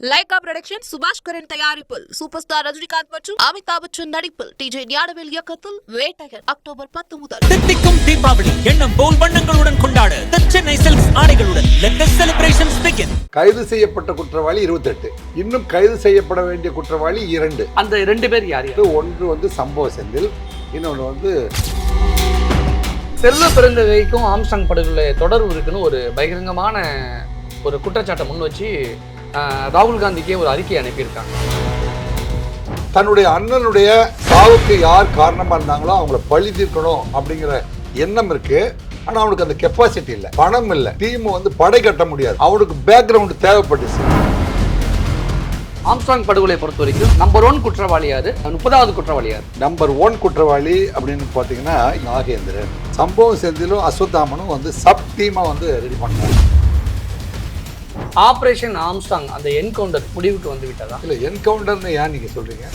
Lyca production சுபாஷ் கரன் தயாரிப்பில் super star Rajinikanth மற்றும் அமிதாப் பச்சன் நடிப்பில் டிஜே ஞானவேல் இயக்கத்தில் வேட்டையன் அக்டோபர் பத்து முதல். தித்திக்கும் தீபாவளி எண்ணம் போல் வண்ணங்களுடன் கொண்டாட. சென்னை சில்க்ஸ் ஆடைகளுடன் celebrations begin. கைது செய்யப்பட்ட குற்றவாளி இருபத்தெட்டு. இன்னும் கைது செய்யப்பட வேண்டிய குற்றவாளி இரண்டு. அந்த ரெண்டு பேர் யார் ஒன்று வந்து சம்பவ செந்தில் இன்னொன்று வந்து செல்வ பிறந்தகைக்கும் ஆம்ஸ்டாங் படுகொலை தொடர்பு இருக்குன்னு ஒரு பகிரங்கமான ஒரு குற்றச்சாட்டை முன் வச்சு ராகுல் காந்திக்கே ஒரு அறிக்கை அனுப்பியிருக்காங்க. தன்னுடைய அண்ணனுடைய சாவுக்கு யார் காரணமா இருந்தாங்களோ அவங்கள பழி தீர்க்கணும் அப்படிங்கிற எண்ணம் இருக்கு. ஆனா அவனுக்கு அந்த கெப்பாசிட்டி இல்லை. பணம் இல்லை. டீம் வந்து படை கட்ட முடியாது. அவனுக்கு பேக்ரவுண்ட் தேவைப்பட்டுச்சு. ஆம்ஸ்டாங் படுகொலை பொறுத்த வரைக்கும் நம்பர் ஒன் குற்றவாளி யாரு? முப்பதாவது குற்றவாளி யாரு? நம்பர் ஒன் குற்றவாளி அப்படின்னு பார்த்தீங்கன்னா நாகேந்திரன். சம்பவம் செந்திலும் அஸ்வத்தாமனும் வந்து சப் டீமா வந்து ரெடி பண்ணாங்க. ஆபரேஷன் ஆம்ஸ்டாங் அந்த என்கவுண்டர் முடிவுக்கு வந்து விட்டதா? இல்ல என்கவுண்டர்னு ஏன் நீங்க சொல்றீங்க?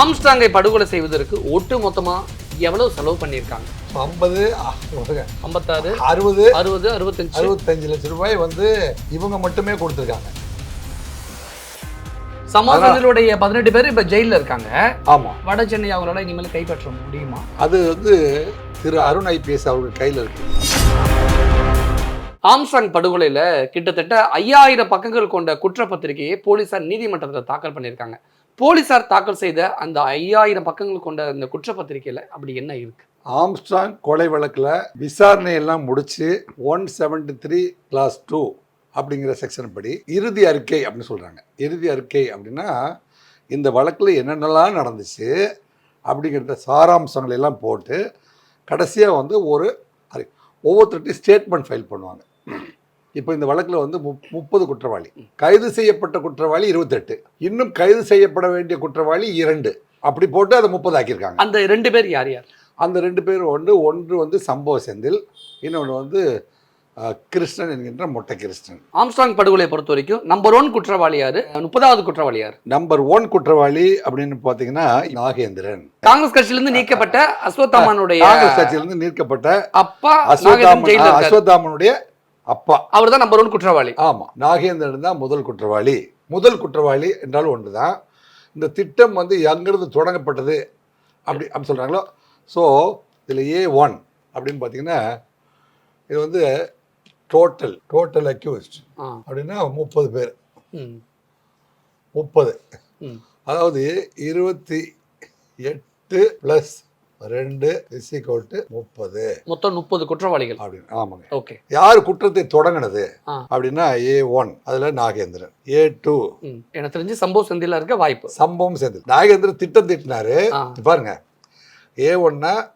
ஆம்ஸ்டாங்கை படுகொலை செய்வதற்கு ஒட்டு மொத்தமா எவ்வளவு செலவு பண்ணியிருக்காங்க? ஐம்பது ஐம்பத்தாறு அறுபது அறுபது அறுபத்தஞ்சு. அறுபத்தஞ்சு லட்சம் ரூபாய் வந்து இவங்க மட்டுமே கொடுத்துருக்காங்க. சமாஜத்தினுடைய பதினெட்டு பேர் இப்ப ஜெயில்ல இருக்காங்க. ஆமா. வட சென்னை அவங்களால இனிமேல் கைப்பற்ற முடியுமா? அது வந்து திரு அருண் ஐபிஎஸ் அவர்கள் கையில் இருக்கு. ஆம்ஸ்டாங் படுகொலையில் கிட்டத்தட்ட ஐயாயிரம் பக்கங்கள் கொண்ட குற்றப்பத்திரிகையை போலீசார் நீதிமன்றத்தில் தாக்கல் பண்ணியிருக்காங்க. போலீசார் தாக்கல் செய்த அந்த ஐயாயிரம் பக்கங்கள் கொண்ட அந்த குற்றப்பத்திரிகையில் அப்படி என்ன இருக்கு? ஆம்ஸ்டாங் கொலை வழக்கில் விசாரணை எல்லாம் முடிச்சு one seventy three clause two அப்படிங்கிற செக்ஷன் படி இறுதி அறிக்கை அப்படின்னு சொல்கிறாங்க இறுதி அறிக்கை அப்படின்னா இந்த வழக்கில் என்னென்னலாம் நடந்துச்சு அப்படிங்கிறத சாராம்சங்களை எல்லாம் போட்டு கடைசியாக வந்து ஒரு அறி- ஸ்டேட்மெண்ட் ஃபைல் பண்ணுவாங்க. இப்போ இந்த வழக்கில் வந்து முப் முப்பது குற்றவாளி. கைது செய்யப்பட்ட குற்றவாளி இருபத்தெட்டு. இன்னும் கைது செய்யப்பட வேண்டிய குற்றவாளி இரண்டு. அப்படி போட்டு அதை முப்பது ஆக்கியிருக்காங்க. அந்த ரெண்டு பேர் யார் யார்? அந்த ரெண்டு பேரும் வந்து ஒன்று வந்து சம்பவ செந்தில் இன்னொன்று வந்து கிருஷ்ணன் என்கின்ற மொட்டை கிருஷ்ணன். ஆம்ஸ்டாங் படுகொலையை பொறுத்த வரைக்கும் நம்பர் ஒன் குற்றவாளி யாரு? முப்பதாவது குற்றவாளி யாரு? நம்பர் ஒன் குற்றவாளி அப்படின்னு பார்த்தீங்கன்னா நாகேந்திரன். காங்கிரஸ் கட்சியிலிருந்து நீக்கப்பட்ட அஸ்வத்தாமனுடைய காங்கிரஸ் கட்சியிலிருந்து நீக்கப்பட்ட அப்பா அஸ்வத்தாமன் அஸ்வத்தாமனுடைய அப்பா. அவர் தான் நம்பர் ஒன் குற்றவாளி. ஆமா நாகேந்திரன் தான் முதல் குற்றவாளி. முதல் குற்றவாளி என்றாலும் ஒன்று தான் இந்த திட்டம் வந்து எங்கிருந்து தொடங்கப்பட்டது அப்படி அப்படி சொல்கிறாங்களோ ஸோ இதில் ஏ ஒன் அப்படின்னு பார்த்தீங்கன்னா இது வந்து டோட்டல் டோட்டல் அக்யூஸ்ட். அப்படின்னா முப்பது பேர். முப்பது. அதாவது இருபத்தி எட்டு ப்ளஸ் ரெண்டு இசிகோட்டு முப்பது. மொத்தம் முப்பது குற்றவாளிகள். அப்படின்னு ஆமாங்க. ஓகே. யார் குற்றத்தை தொடங்கினது. அப்படின்னா ஏ ஒன் அதில் நாகேந்திரன். ஏ டூ. எனக்கு தெரிஞ்சு சம்பவ செந்தில இருக்க வாய்ப்பு. சம்பவம் சேர்ந்து நாகேந்திரன் திட்டம் தீட்டினாரு. பாருங்க. ஏ ஒன்னா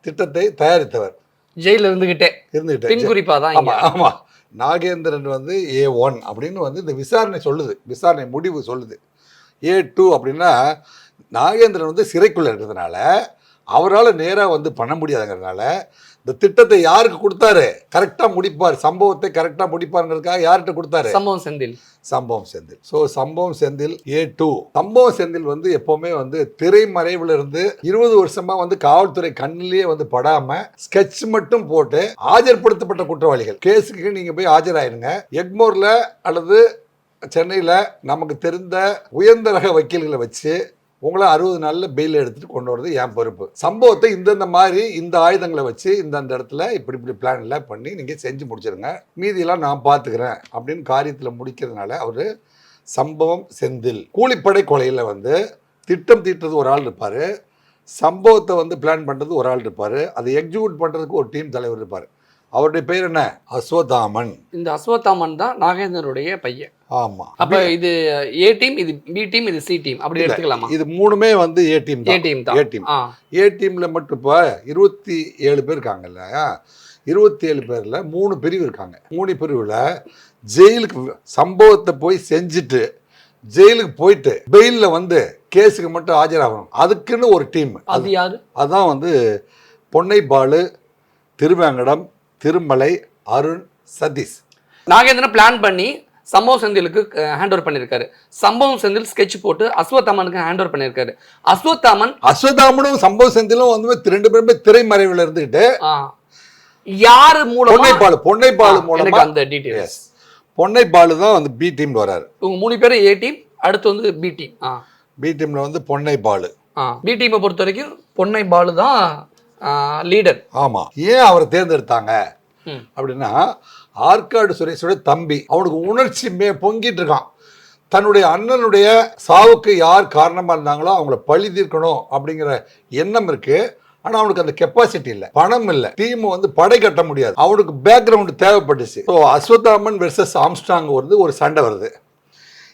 திட்டத்தை தயாரித்தவர். ஜெயில இருந்துகிட்டே. இருந்துகிட்டு. குறிப்பா தான் ஆமா ஆமா. நாகேந்திரன் வந்து ஏ ஒன் அப்படின்னு வந்து இந்த விசாரணை சொல்லுது. விசாரணை முடிவு சொல்லுது. ஏ டூ அப்படின்னா நாகேந்திரன் வந்து சிறைக்குள்ள இருக்கிறதுனால அவரால் நேராக வந்து பண்ண முடியாதுங்கிறதுனால இந்த திட்டத்தை யாருக்கு கொடுத்தாரு? கரெக்டாக முடிப்பார். சம்பவத்தை கரெக்டாக முடிப்பாருங்கிறதுக்காக யார்கிட்ட கொடுத்தாரு? சம்பவம் செந்தில். சம்பவம் செந்தில். ஸோ சம்பவம் செந்தில் ஏ டூ சம்பவம் செந்தில் வந்து எப்பவுமே வந்து திரைமறைவுல இருந்து இருபது வருஷமா வந்து காவல்துறை கண்ணிலேயே வந்து படாம ஸ்கெட்ச் மட்டும் போட்டு ஆஜர்படுத்தப்பட்ட குற்றவாளிகள். கேஸுக்கு நீங்க போய் ஆஜராயிருங்க. எக்மோர்ல அல்லது சென்னையில் நமக்கு தெரிந்த உயர்ந்த ரக வக்கீல்களை வச்சு உங்களை அறுபது நாளில் பெயில் எடுத்துகிட்டு கொண்டு வரது என் பொறுப்பு. சம்பவத்தை இந்தந்த மாதிரி இந்த ஆயுதங்களை வச்சு இந்தந்த இடத்துல இப்படி இப்படி பிளான் எல்லாம் பண்ணி நீங்கள் செஞ்சு முடிச்சிருங்க. மீதியெல்லாம் நான் பார்த்துக்கிறேன் அப்படின்னு காரியத்தில் முடிக்கிறதுனால அவர் சம்பவம் செந்தில். கூலிப்படை கொலையில் வந்து திட்டம் தீட்டுறது ஒரு ஆள் இருப்பார். சம்பவத்தை வந்து பிளான் பண்ணுறது ஒரு ஆள் இருப்பார். அதை எக்ஸிக்யூட் பண்ணுறதுக்கு ஒரு டீம் தலைவர் இருப்பார். அவருடைய பேர் என்ன? அஸ்வதாமன். இந்த அஸ்வத்தாமன் தான் நாகேந்திரனுடைய பையன். ஆமாம் அப்ப இது ஏ டீம் இது பி டீம் இது சி டீம் அப்படி எடுத்துக்கலாமா? இது மூணுமே வந்து A team A team A team A டீமில் மட்டும் இப்போ இருபத்தி ஏழு பேர் இருக்காங்கல்ல இருபத்தி ஏழு பேரில் மூணு பிரிவு இருக்காங்க. மூணு பிரிவில் ஜெயிலுக்கு சம்பவத்தை போய் செஞ்சுட்டு ஜெயிலுக்கு போயிட்டு பெயிலில் வந்து கேஸுக்கு மட்டும் ஆஜராகணும். அதுக்குன்னு ஒரு டீம். அது யாரு? அதான் வந்து பொன்னை பாலு திருவேங்கடம் திருமலை அருண் சதீஷ். நாகேந்திரன் பிளான் பண்ணி சம்பவம் செந்திலுக்கு ஹேண்ட் ஓவர் பண்ணியிருக்காரு சம்பவம் செந்தில் ஸ்கெட்ச் போட்டு அஸ்வத்தாமனுக்கு ஹேண்ட் ஓவர் பண்ணியிருக்காரு அஸ்வத்தாமன் அஸ்வதாமனும் சம்பவ செந்திலும் வந்து ரெண்டு பேருமே திரைமறைவில் இருந்துக்கிட்டு ஆ, யாரு மூலமா பொன்னைப்பாலு பொன்னைப்பாலு மூலமா அந்த டீடைல்ஸ் Yes. பொன்னை பாலு தான் வந்து பி டீம்ல வராரு. இவங்க மூணு பேரும் ஏ டீம் அடுத்து வந்து பி டீம் பி டீம்ல வந்து பொன்னை பாலு ஆ. பி டீமை பொறுத்த வரைக்கும் பொன்னை பாலு தான் லீடர். ஆமா. ஏன் அவரை தேர்ந்தெடுத்தாங்க. அப்படின்னா ஆற்காடு சுரேஷோட தம்பி அவனுக்கு உணர்ச்சி மே பொங்கிட்டு இருக்கான். தன்னுடைய அண்ணனுடைய சாவுக்கு யார் காரணமா இருந்தாங்களோ அவங்கள பழி தீர்க்கணும் அப்படிங்கிற எண்ணம் இருக்கு. ஆனா அவனுக்கு அந்த கெப்பாசிட்டி இல்ல. பணம் இல்ல. டீம் வந்து படை கட்ட முடியாது. அவனுக்கு பேக்ரவுண்ட் தேவைப்பட்டுச்சு. ஸோ அஸ்வத்தாமன் வெர்சஸ் ஆம்ஸ்டாங் வருது ஒரு சண்டை வருது.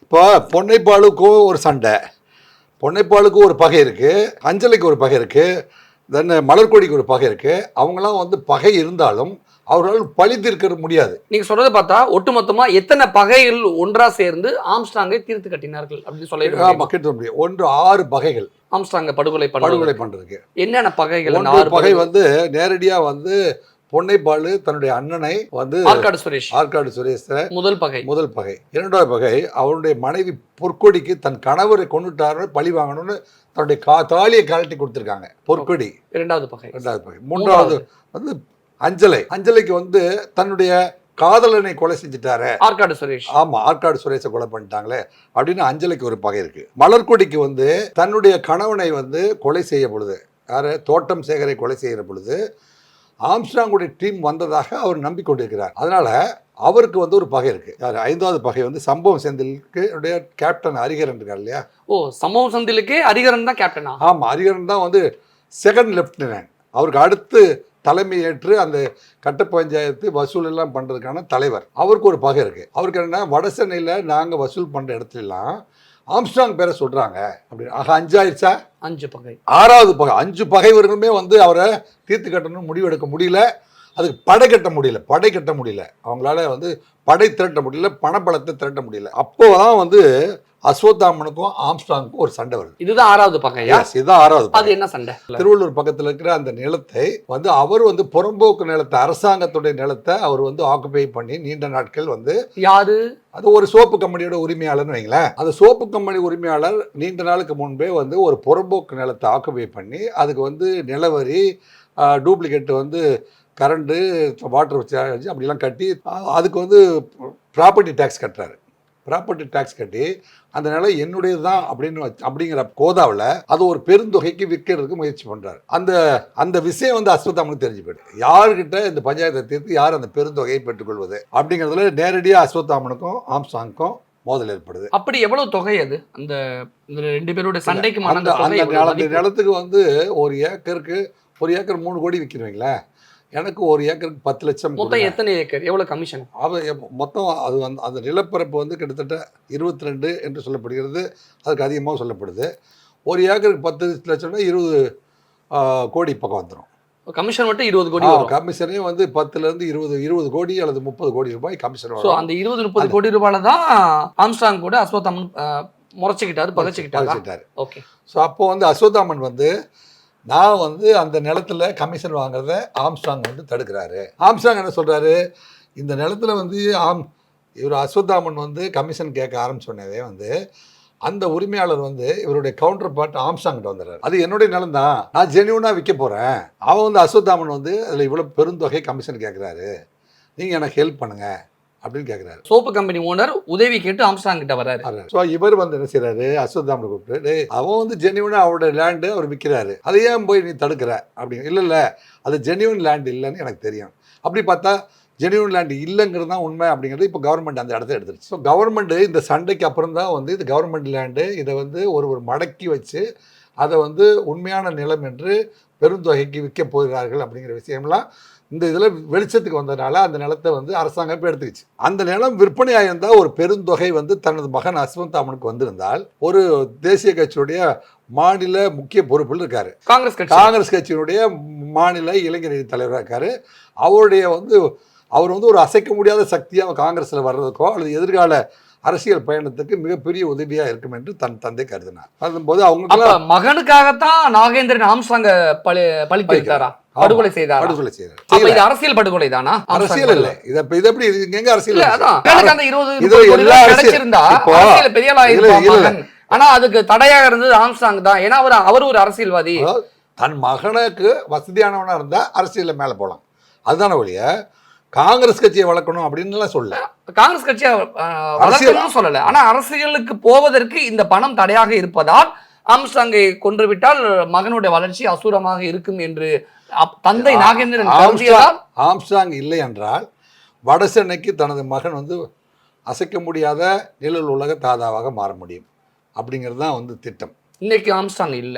இப்போ பொன்னைப்பாலுக்கும் ஒரு சண்டை. பொன்னைப்பாலுக்கும் ஒரு பகை இருக்கு. அஞ்சலிக்கு ஒரு பகை இருக்கு. தென் மலர்கொடிக்கு ஒரு பகை இருக்கு. அவங்களாம் வந்து பகை இருந்தாலும் அவர்களால் பழி தீர்க்க முடியாது. நீங்க சொல்றதை பார்த்தா ஒட்டுமொத்தமா எத்தனை பகைகள் ஒன்றா சேர்ந்து ஆம்ஸ்டாங்கை தீர்த்து கட்டினார்கள் அப்படின்னு சொல்லிடுறாங்க ஆமா, கிட்ட முடியும். ஒன்று ஆறு பகைகள். ஆம்ஸ்டாங்க படுகொலை படுகொலை பண்றதுக்கு. என்னென்ன பகைகள்? ஆறு பகை வந்து நேரடியா வந்து பொன்னைப்பாலு தன்னுடைய அண்ணனை வந்து ஆற்காடு சுரேஷ். ஆற்காடு சுரேஷ முதல் பகை. முதல் பகை. இரண்டாவது பகை அவருடைய மனைவி பொற்கொடிக்கு தன் கணவரை கொண்டுட்டாரு பழி வாங்கணும்னு தன்னுடைய கா தாலியை கழட்டி கொடுத்துருக்காங்க பொற்கொடி. இரண்டாவது பகை. ரெண்டாவது பகை. மூன்றாவது. வந்து அஞ்சலை. அஞ்சலைக்கு வந்து தன்னுடைய காதலனை கொலை செஞ்சுட்டாரு. ஆற்காடு சுரேஷ். ஆமா ஆற்காடு சுரேஷை கொலை பண்ணிட்டாங்களே அப்படின்னு அஞ்சலைக்கு ஒரு பகை இருக்கு. மலர்கொடிக்கு வந்து தன்னுடைய கணவனை வந்து கொலை செய்ய பொழுது யாரு? தோட்டம் சேகரை கொலை செய்கிற பொழுது ஆம்ஸ்டாங்குடைய டீம் வந்ததாக அவர் நம்பிக்கொண்டிருக்கிறார். அதனால அவருக்கு வந்து ஒரு பகை இருக்கு. யார்? ஐந்தாவது பகை வந்து சம்பவம் செந்திலுக்கு கேப்டன் ஹரிகரன் இருக்கார் இல்லையா? ஓ சம்பவம் சந்திலுக்கே ஹரிகரன் தான் கேப்டனா ஆமா ஹரிகரன் தான் வந்து செகண்ட் லெப்டினன்ட் அவருக்கு அடுத்து தலைமை ஏற்று அந்த கட்ட பஞ்சாயத்து வசூல் எல்லாம் பண்றதுக்கான தலைவர். அவருக்கு ஒரு பகை இருக்கு. அவருக்கு என்ன வட சென்னையில் நாங்கள் வசூல் பண்ற இடத்துல எல்லாம் ஆம்ஸ்டாங் பேரை சொல்றாங்க. அப்படின்னு ஆக அஞ்சாயிடுச்சா? அஞ்சு பகை. ஆறாவது பகை அஞ்சு பகைவர்களுமே வந்து அவரை தீர்த்து கட்டணும்னு முடிவெடுக்க முடியல. அதுக்கு படை கட்ட முடியல படை கட்ட முடியல. அவங்களால வந்து படை திரட்ட முடியல பணபலத்தை திரட்ட முடியல. அப்போதான் வந்து அஸ்வத்தாமனுக்கும் ஆம்ஸ்டாங்குக்கும் ஒரு சண்டை வருது. இதுதான் ஆறாவது பகையா Yes, இதுதான் ஆறாவது. அது என்ன சண்டை? திருவள்ளூர் பக்கத்துல இருக்கிற அந்த நிலத்தை வந்து அவர் வந்து புறம்போக்கு நிலத்தை அரசாங்கத்துடைய நிலத்தை அவர் வந்து ஆக்குபை பண்ணி நீண்ட நாட்கள் வந்து யாரு? அது ஒரு சோப்பு கம்பெனியோட உரிமையாளர்னு வைங்களேன். அந்த சோப்பு கம்பெனி உரிமையாளர் நீண்ட நாளுக்கு முன்பே வந்து ஒரு புறம்போக்கு நிலத்தை ஆக்குபை பண்ணி அதுக்கு வந்து நிலவரி டூப்ளிகேட் வந்து கரண்டு வாட்டர் சார்ஜ் அப்படிலாம் கட்டி அதுக்கு வந்து ப்ராப்பர்ட்டி டேக்ஸ் கட்டுறாரு. ப்ராப்பர்ட்டி டேக்ஸ் கட்டி அந்த நிலம் என்னுடையது தான் அப்படின்னு அப்படிங்கிற கோதாவில் அது ஒரு பெருந்தொகைக்கு விற்கிறதுக்கு முயற்சி பண்றாரு. அந்த அந்த விஷயம் வந்து அஸ்வத்தாமனுக்கு தெரிஞ்சு போயிடுது. யாருக்கிட்ட இந்த பஞ்சாயத்தை தீர்த்து யார் அந்த பெருந்தொகையை பெற்றுக்கொள்வது அப்படிங்கிறதுல நேரடியாக அஸ்வத்தாமனுக்கும் ஆம்சாங்க்கும் மோதல் ஏற்படுது. அப்படி எவ்வளவு தொகை அது? அந்த ரெண்டு பேரோட சண்டைக்குமான அந்த? நிலத்துக்கு வந்து ஒரு ஏக்கருக்கு ஒரு ஏக்கர் மூணு கோடி விற்கிறீங்களே எனக்கு ஒரு ஏக்கருக்கு பத்து லட்சம் மொத்தம். எத்தனை ஏக்கர்? எவ்வளவு கமிஷன் எப்- மொத்தம் அது வந்து அந்த நிலப்பரப்பு வந்து கிட்டத்தட்ட இருபத்தி ரெண்டு என்று சொல்லப்படுகிறது. அதுக்கு அதிகமாக சொல்லப்படுது. ஒரு ஏக்கருக்கு பத்து லட்சம்னா இருபது கோடி பக்கம் வந்துடும் கமிஷன் மட்டும் இருபது கோடி வரும். கமிஷனே வந்து பத்துல இருந்து இருபது இருபது கோடி அல்லது முப்பது கோடி ரூபாய் கமிஷன் வரும். அந்த இருபது முப்பது கோடி ரூபாயில தான் ஆம்ஸ்டாங் கூட அஸ்வத்தாமன் முறைச்சுக்கிட்டாரு பகைச்சுக்கிட்டாரா. ஓகே ஸோ அப்போ வந்து அஸ்வத்தாமன் வந்து நான் வந்து அந்த நிலத்துல கமிஷன் வாங்குறத ஆம்ஸ்டாங் வந்து தடுக்கிறாரு. ஆம்ஸ்டாங் என்ன சொல்கிறாரு இந்த நிலத்துல வந்து ஆம் இவர் அஸ்வத்தாமன் வந்து கமிஷன் கேட்க ஆரம்பிச்சோடனே வந்து அந்த உரிமையாளர் வந்து இவருடைய கவுண்டர் பார்ட் ஆம்ஸ்டாங்கிட்ட வந்துடுறாரு. அது என்னுடைய நிலம் தான் நான் ஜெனியூனாக விற்க போகிறேன் அவன் வந்து அஸ்வத்தாமன் வந்து அதில் இவ்வளோ பெருந்தொகை கமிஷன் கேட்குறாரு. நீங்கள் எனக்கு ஹெல்ப் பண்ணுங்கள் அப்படின்னு கேட்குறாரு சோப்பு கம்பெனி ஓனர் உதவி கேட்டு ஆம்ஸ்டாங் கிட்ட வராரு ஸோ இவர் வந்து என்ன செய்றாரு? அஸ்வத்தாமனை கூப்பிட்டு அவன் வந்து ஜென்யூனா அவரோட லேண்டு அவர் விற்கிறாரு அதை ஏன் போய் நீ தடுக்கிற? அப்படின்னு இல்லை இல்லை அது ஜென்யூன் லேண்ட் இல்லைன்னு எனக்கு தெரியும். அப்படி பார்த்தா ஜென்யூன் லேண்ட் இல்லைங்கிறது தான் உண்மை அப்படிங்கிறது இப்போ கவர்மெண்ட் அந்த இடத்த எடுத்துருச்சு. ஸோ கவர்மெண்ட் இந்த சண்டைக்கு அப்புறம் தான் வந்து இது கவர்மெண்ட் லேண்டு இதை வந்து ஒரு ஒரு மடக்கி வச்சு அதை வந்து உண்மையான நிலம் என்று பெருந்தொகைக்கு விற்க போகிறார்கள் அப்படிங்கிற விஷயம்லாம் இந்த இதில் வெளிச்சத்துக்கு வந்ததுனால அந்த நிலத்தை வந்து அரசாங்கம் இப்போ எடுத்துக்கிச்சு. அந்த நிலம் விற்பனையாயிருந்தால் ஒரு பெருந்தொகை வந்து தனது மகன் அஸ்வந்தாமனுக்கு வந்திருந்தால் ஒரு தேசிய கட்சியுடைய மாநில முக்கிய பொறுப்பில் இருக்காரு. காங்கிரஸ் கட்சி. காங்கிரஸ் கட்சியினுடைய மாநில இளைஞரணி தலைவராக இருக்காரு. அவருடைய வந்து அவர் வந்து ஒரு அசைக்க முடியாத சக்தியாக காங்கிரஸில் வர்றதுக்கோ அல்லது எதிர்கால அரசியல் பயணத்துக்கு மிகப்பெரிய உதவியாக இருக்கும் என்று தன் தந்தை கருதினார். அதும்போது அப்ப அவங்களுக்கு மகனுக்காகத்தான் நாகேந்திரன் ஆம்ஸ்டாங்க பழி பழித்து வைத்தாரா படுகொலை செய்தாரா? படுகொலை அப்ப இது அரசியல் படுகொலை தானா? அரசியல் இல்லை. இதை இது எப்படி எங்க அரசியல்? அதான். அந்த இருபது எல்லா அரசியல் கிடைச்சிருந்தா இப்போ அரசியல்ல பெரிய. ஆனா அதுக்கு தடையாக இருந்தது ஆம்ஸ்டாங் தான். ஏன்னா அவர் அவர் ஒரு அரசியல்வாதி. தன் மகனுக்கு வசதியானவனா இருந்தா அரசியல்ல மேல போலாம். அதுதானே ஒழிய காங்கிரஸ் கட்சியை வளர்க்கணும் அப்படின்னுலாம் சொல்ல காங்கிரஸ் கட்சி அரசியல். வளர்க்கணும்னு சொல்லல. ஆனா அரசியலுக்கு போவதற்கு இந்த பணம் தடையாக இருப்பதால் ஆம்ஸ்டாங்கை கொன்றுவிட்டால் மகனுடைய வளர்ச்சி அசூரமாக இருக்கும் என்று தந்தை நாகேந்திரன் ஆம்ஸ்டாங் இல்லை என்றால் வடசென்னைக்கு தனது மகன் வந்து அசைக்க முடியாத நிழல் உலக தாதாவாக மாற முடியும். அப்படிங்கிறது தான் வந்து திட்டம். இன்னைக்கு ஆம்ஸ்டாங் இல்ல.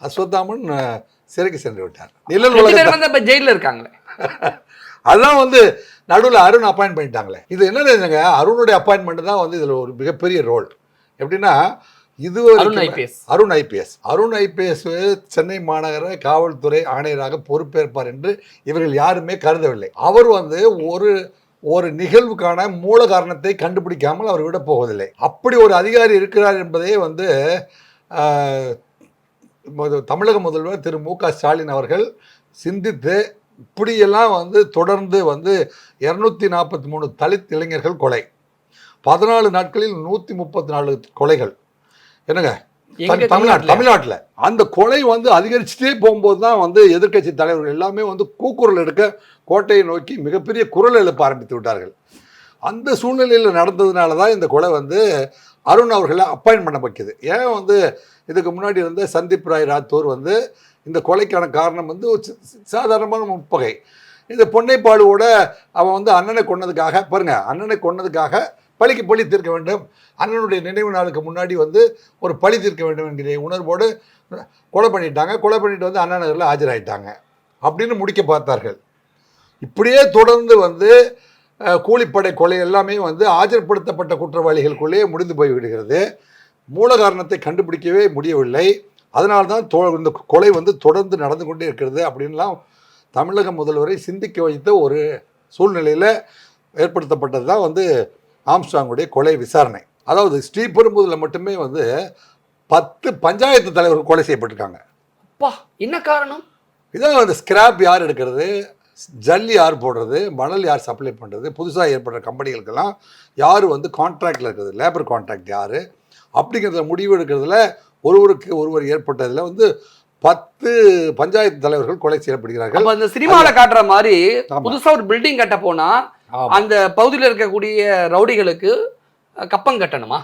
அஸ்வத்தாமன்? அஹ், சிறைக்கு சென்று விட்டார். நிழல் உலக பேரும் வந்து இப்ப ஜெயில இருக்காங்களே. அதான் வந்து நடுவில் அருண் அப்பாயின்ட் பண்ணிட்டாங்களே. இது என்ன அருணுடைய அப்பாயின்மெண்ட் தான் வந்து இதில் ஒரு மிகப்பெரிய ரோல் எப்படின்னா இது Arun IPS. Arun IPS. Arun IPS Chennai மாநகர காவல்துறை ஆணையராக பொறுப்பேற்பார் என்று இவர்கள் யாருமே கருதவில்லை. அவர் வந்து ஒரு ஒரு நிகழ்வுக்கான மூல காரணத்தை கண்டுபிடிக்காமல் அவர் விட போவதில்லை. அப்படி ஒரு அதிகாரி இருக்கிறார் என்பதே வந்து தமிழக முதல்வர் திரு மு க ஸ்டாலின் அவர்கள் சிந்தித்து இப்படியெல்லாம் வந்து தொடர்ந்து வந்து இரநூத்தி நாற்பத்தி மூணு தலித் இளைஞர்கள் கொலை. பதினாலு நாட்களில் நூற்றி முப்பத்தி நாலு கொலைகள். என்னங்க? தமிழ்நாட்டுல? தமிழ்நாட்டில். அந்த கொலை வந்து அதிகரிச்சுட்டே போகும்போது தான் வந்து எதிர்க்கட்சி தலைவர்கள் எல்லாமே வந்து கூக்குரல் எடுக்க கோட்டையை நோக்கி மிகப்பெரிய குரல் எழுப்ப ஆரம்பித்து விட்டார்கள். அந்த சூழ்நிலையில் நடந்ததுனால தான் இந்த கொலை வந்து அருண் அவர்களை அப்பாயின்ட் பண்ண வைக்குது. ஏன் வந்து இதுக்கு முன்னாடி இருந்த சந்தீப் ராய் ராத்தூர் வந்து இந்த கொலைக்கான காரணம் வந்து ஒரு சாதாரணமான முற்பகை இந்த பொன்னைப்பாடுவோட அவன் வந்து அண்ணனை கொன்னதுக்காக பாருங்க அண்ணனை கொன்னதுக்காக பழிக்கு பழி தீர்க்க வேண்டும். அண்ணனுடைய நினைவு நாளுக்கு முன்னாடி வந்து ஒரு பழி தீர்க்க வேண்டும் என்கிற உணர்வோடு கொலை பண்ணிட்டாங்க. கொலை பண்ணிட்டு வந்து அண்ணா நகரில் ஆஜராயிட்டாங்க. அப்படின்னு முடிக்க பார்த்தார்கள். இப்படியே தொடர்ந்து வந்து கூலிப்படை கொலை எல்லாமே வந்து ஆஜர்படுத்தப்பட்ட குற்றவாளிகளுக்குள்ளேயே முடிந்து போய் விடுகிறது மூல காரணத்தை கண்டுபிடிக்கவே முடியவில்லை. அதனால்தான் தொ இந்த கொலை வந்து தொடர்ந்து நடந்து கொண்டே இருக்கிறது அப்படின்லாம் தமிழக முதல்வரை சிந்திக்க வைத்த ஒரு சூழ்நிலையில் ஏற்படுத்தப்பட்டது தான் வந்து ஆம்ஸ்டாங்குடைய கொலை விசாரணை. அதாவது ஸ்ரீபெரும்புதூரில் மட்டுமே வந்து பத்து பஞ்சாயத்து தலைவர்கள் கொலை செய்யப்பட்டிருக்காங்க. அப்பா என்ன காரணம்? இதான் அந்த ஸ்கிராப் யார் எடுக்கிறது? ஜல்லி யார் போடுறது? மணல் யார் சப்ளை பண்ணுறது புதுசாக ஏற்படுற கம்பெனிகளுக்கெல்லாம் யார் வந்து கான்ட்ராக்டில் இருக்கிறது? லேபர் கான்ட்ராக்ட் யார்? அப்படிங்கிறத முடிவு எடுக்கிறதுல ஒருவருக்கு ஒருவர் ஏற்பட்டதில் வந்து பத்து பஞ்சாயத்து தலைவர்கள் கொலை செய்யப்படுகிறார்கள். அந்த சினிமால காட்டுற மாதிரி ஆமா. புதுசா ஒரு பில்டிங் கட்ட போனா ஆமா. அந்த பகுதியில் இருக்கக்கூடிய ரவுடிகளுக்கு கப்பம் கட்டணுமா?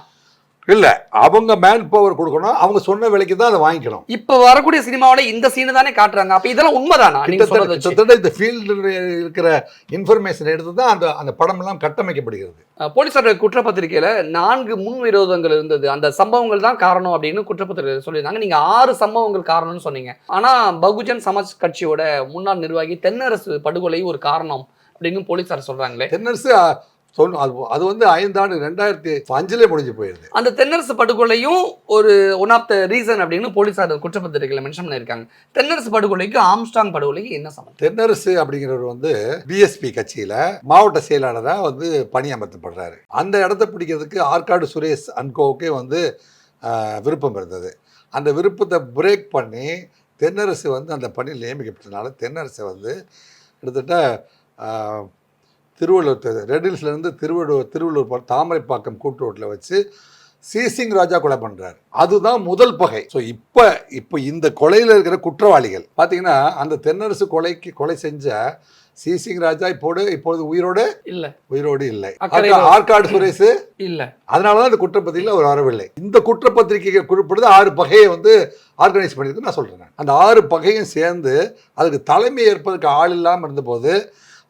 இல்லை அவங்க மேன் பவர் கொடுக்கணும். அவங்க சொன்ன விலைக்கு தான் அதை வாங்கிக்கணும். இப்ப வரக்கூடிய சினிமாவோட இந்த சீனு தானே காட்டுறாங்க. அப்ப இதெல்லாம் உண்மைதானா? நீங்க கிட்டத்தட்ட இந்த ஃபீல்டில் இருக்கிற இன்ஃபர்மேஷன் எடுத்து தான் அந்த அந்த படமெல்லாம் கட்டமைக்கப்படுகிறது. அஹ், போலீசார் குற்றப்பத்திரிக்கையில நான்கு முன் விரோதங்கள் இருந்தது. அந்த சம்பவங்கள் தான் காரணம் அப்படின்னு குற்றப்பத்திரிகை சொல்லியிருந்தாங்க. நீங்க ஆறு சம்பவங்கள் காரணம்னு சொன்னீங்க. ஆனா பகுஜன் சமாஜ் கட்சியோட முன்னாள் நிர்வாகி தென்னரசு படுகொலை ஒரு காரணம். அப்படின்னு போலீசார் சொல்றாங்களே. தென்னரசு சொன்ன அது அது வந்து ஐந்தாண்டு ரெண்டாயிரத்தி அஞ்சுலேயே முடிஞ்சு போயிடுது அந்த தென்னரசு படுகொலையும் ஒரு ஒன் ஆஃப் த ரீசன் அப்படின்னு போலீசார் குற்றப்பத்திரிகையில மென்ஷன் பண்ணியிருக்காங்க. தென்னரசு படுகொலைக்கு ஆம்ஸ்டாங் படுகொலைக்கு என்ன சம்பந்தம்? தென்னரசு அப்படிங்கிறவர் வந்து பிஎஸ்பி கட்சியில் மாவட்ட செயலாளராக வந்து பணியமர்த்தப்படுறாரு. அந்த இடத்த பிடிக்கிறதுக்கு ஆற்காடு சுரேஷ் அன்கோவுக்கே வந்து விருப்பம் இருந்தது. அந்த விருப்பத்தை பிரேக் பண்ணி தென்னரசு வந்து அந்த பணியில் நியமிக்கப்பட்டதுனால தென்னரசை வந்து கிட்டத்தட்ட திருவள்ளூர் தெ- ரெட் ஹில்ஸ்லேருந்து திருவள்ளூர் திருவள்ளூர் தாமரைப்பாக்கம் கூட்டு ரோட்டில் வச்சு சீசிங் ராஜா கொலை பண்ணுறாரு அதுதான் முதல் பகை. ஸோ இப்போ இப்போ இந்த கொலையில் இருக்கிற குற்றவாளிகள் பார்த்தீங்கன்னா அந்த தென்னரசு கொலைக்கு கொலை செஞ்ச சீசிங் ராஜா இப்போது இப்பொழுது உயிரோடு? இல்ல. உயிரோடு இல்லை. ஆற்காடு சுரேஷ்? இல்ல. அதனால தான் இந்த குற்றப்பத்திரிகையில் அவர் வரவில்லை. இந்த குற்றப்பத்திரிகை குறிப்பிடுது ஆறு பகையை வந்து ஆர்கனைஸ் பண்ணியிருக்கு. நான் சொல்கிறேன் அந்த ஆறு பகையும் சேர்ந்து அதுக்கு தலைமை ஏற்பதற்கு ஆள் இல்லாமல் இருந்தபோது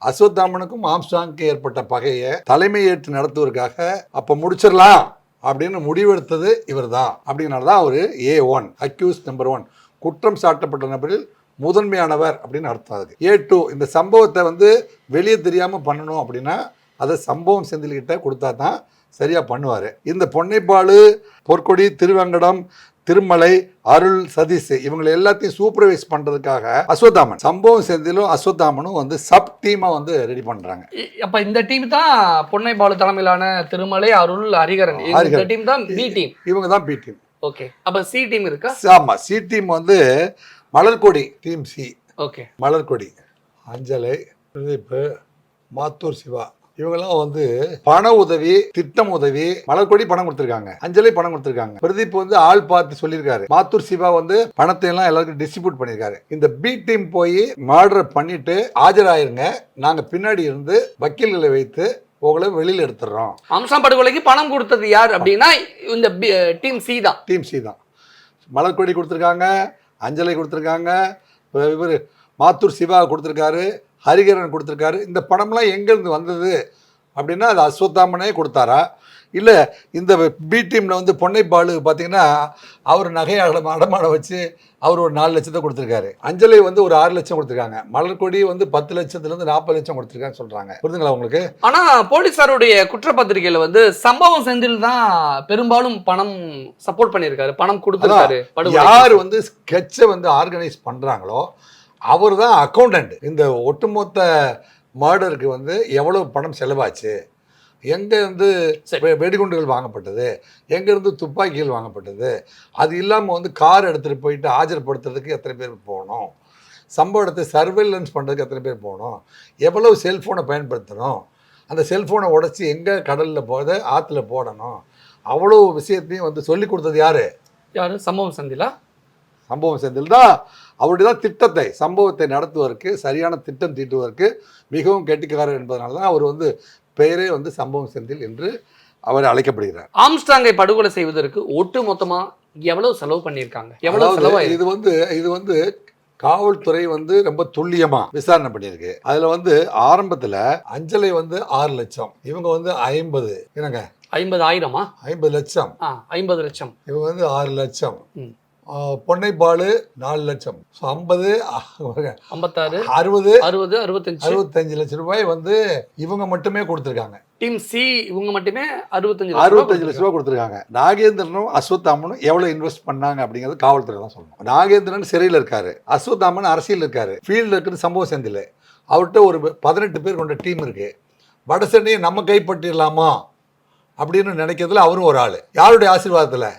அஸ்வத்தாமனுக்கும் ஆம்ஸ்டாங்க்கு ஏற்பட்ட பகையை தலைமை ஏற்று நடத்துவதற்காக அப்போ முடிச்சிடலாம் அப்படின்னு முடிவெடுத்தது இவர் தான் அப்படிங்கிறனால தான் அவர் A one accused number one குற்றம் சாட்டப்பட்ட நபரில் முதன்மையானவர் அப்படின்னு அர்த்தம் அதுக்கு. ஏ டூ இந்த சம்பவத்தை வந்து வெளியே தெரியாமல் பண்ணணும் அப்படின்னா அதை சம்பவம் செந்தில்கிட்ட கொடுத்தா தான் சரியாக பண்ணுவார். இந்த பொன்னைப்பாடு பொற்கொடி திருவங்கடம் திருமலை அருள் சதீஷ் இவங்களை எல்லாத்தையும் சூப்பர்வைஸ் பண்ணுறதுக்காக அஸ்வத்தாமன் சம்பவம் செந்திலும் அஸ்வத்தாமனும் வந்து சப் டீமாக வந்து ரெடி பண்ணுறாங்க அப்ப இந்த டீம் தான் பொன்னை பாலு தலைமையிலான திருமலை அருள் ஹரிகரன். இந்த. டீம் தான் பி டீம் இவங்க தான் பி டீம் ஓகே அப்ப சி டீம் இருக்கா? ஆமாம் சி டீம் வந்து Malarkodi team C okay Malarkodi Anjalai Pradeep Mathur Siva. இவங்கெல்லாம் வந்து பண உதவி திட்டம் உதவி மலர்கொடி பணம் கொடுத்திருக்காங்க. அஞ்சலி பணம் கொடுத்திருக்காங்க. பிரதீப் வந்து ஆள் பார்த்து சொல்லியிருக்காரு. மாத்தூர் சிவா வந்து பணத்தை எல்லாம் எல்லாருக்கும் டிஸ்ட்ரிபியூட் பண்ணியிருக்காரு. இந்த பி டீம் போய் மர்டர் பண்ணிட்டு ஆஜராயிருங்க. நாங்க பின்னாடி இருந்து வக்கீல்களை வைத்து உங்களை வெளியில எடுத்துடுறோம் அம்சம் படுகொலைக்கு பணம் கொடுத்தது யார் அப்படின்னா இந்த டீம் சி தான். டீம் சி தான். மலர்கொடி கொடுத்துருக்காங்க. அஞ்சலி கொடுத்துருக்காங்க. இவர் மாத்தூர் சிவா கொடுத்துருக்காரு. ஹரிகரன் கொடுத்துருக்காரு. இந்த பணம்லாம் எங்கேருந்து வந்தது? அப்படின்னா அது அஸ்வத்தாமனே கொடுத்தாரா? இல்லை இந்த பி டீமில் வந்து பொன்னைப்பாலு பார்த்தீங்கன்னா அவர் நகை அடம் அடமானம் வச்சு அவர் ஒரு நாலு லட்சத்தை கொடுத்துருக்காரு. அஞ்சலி வந்து ஒரு ஆறு லட்சம் கொடுத்துருக்காங்க. மலர்கொடி வந்து பத்து லட்சத்துலேருந்து நாற்பது லட்சம் கொடுத்துருக்கான்னு சொல்கிறாங்க புரிதுங்களா உங்களுக்கு? ஆனா போலீசாருடைய குற்றப்பத்திரிகையில வந்து சம்பவம் செந்தில் தான் பெரும்பாலும் பணம் சப்போர்ட் பண்ணியிருக்காரு. பணம் கொடுத்திருக்காரு. யார் வந்து ஸ்கெட்சை வந்து ஆர்கனைஸ் பண்ணுறாங்களோ அவர் தான் அக்கௌண்டன்ட் இந்த ஒட்டுமொத்த மர்டருக்கு வந்து எவ்வளவு பணம் செலவாச்சு? எங்கேருந்து. வெடிகுண்டுகள் வாங்கப்பட்டது? எங்கேருந்து துப்பாக்கிகள் வாங்கப்பட்டது? அது இல்லாமல் வந்து கார் எடுத்துகிட்டு போயிட்டு ஆஜர்படுத்துறதுக்கு எத்தனை பேர் போகணும்? சம்பவ இடத்தை சர்வேலன்ஸ் பண்ணுறதுக்கு எத்தனை பேர் போகணும்? எவ்வளவு செல்ஃபோனை பயன்படுத்தணும்? அந்த செல்ஃபோனை உடச்சி எங்கே கடலில் போத ஆற்றுல போடணும்? அவ்வளோ விஷயத்தையும் வந்து சொல்லி கொடுத்தது யார்? யாரு? சம்பவம் செந்திலா? சம்பவம் செந்தில் தான் அவருடைய தான் திட்டத்தை சம்பவத்தை நடத்துவதற்கு சரியான திட்டம் தீட்டுவதற்கு மிகவும் கெட்டிக்காரர் என்பதனால தான் அவர் வந்து பெயரே வந்து சம்பவம் செந்தில் என்று அவர் அழைக்கப்படுகிறார். ஆம்ஸ்டாங்கை படுகொலை செய்வதற்கு ஒட்டு மொத்தமா எவ்வளவு செலவு பண்ணியிருக்காங்க? எவ்வளவு செலவாயிருக்கு? இது வந்து இது வந்து காவல்துறை வந்து ரொம்ப துல்லியமா விசாரணை பண்ணியிருக்கு. அதுல வந்து ஆரம்பத்துல அஞ்சலை வந்து ஆறு லட்சம் இவங்க வந்து ஐம்பது என்னங்க? ஐம்பது ஆயிரமா ஐம்பது லட்சம். ஆ ஐம்பது லட்சம். இவங்க வந்து ஆறு லட்சம். பொன்னைப்பாலு நாலு லட்சம். ஸோ ஐம்பது ஐம்பத்தாறு அறுபது அறுபது அறுபத்தஞ்சு. அறுபத்தஞ்சு லட்சம் ரூபாய் வந்து இவங்க மட்டுமே கொடுத்துருக்காங்க. டீம் சி இவங்க மட்டுமே அறுபத்தஞ்சு லட்சம் அறுபத்தஞ்சு லட்ச ரூபா கொடுத்துருக்காங்க. நாகேந்திரனும் அஸ்வத்தாமனும் எவ்வளவு இன்வெஸ்ட் பண்ணாங்க அப்படிங்கிறது காவல்துறை தான் சொல்லணும். நாகேந்திரன் சிறையில் இருக்காரு. அஸ்வத்தாமன் அரசியல் இருக்காரு. ஃபீல்டில் இருக்கிறது சம்பவ செந்தில் அவர்கிட்ட ஒரு பதினெட்டு பேர் கொண்ட டீம் இருக்கு. வடசென்னையை நம்ம கைப்பற்றிடலாமா அப்படின்னு நினைக்கிறதுல அவரும் ஒரு ஆள். யாருடைய ஆசீர்வாதத்தில்?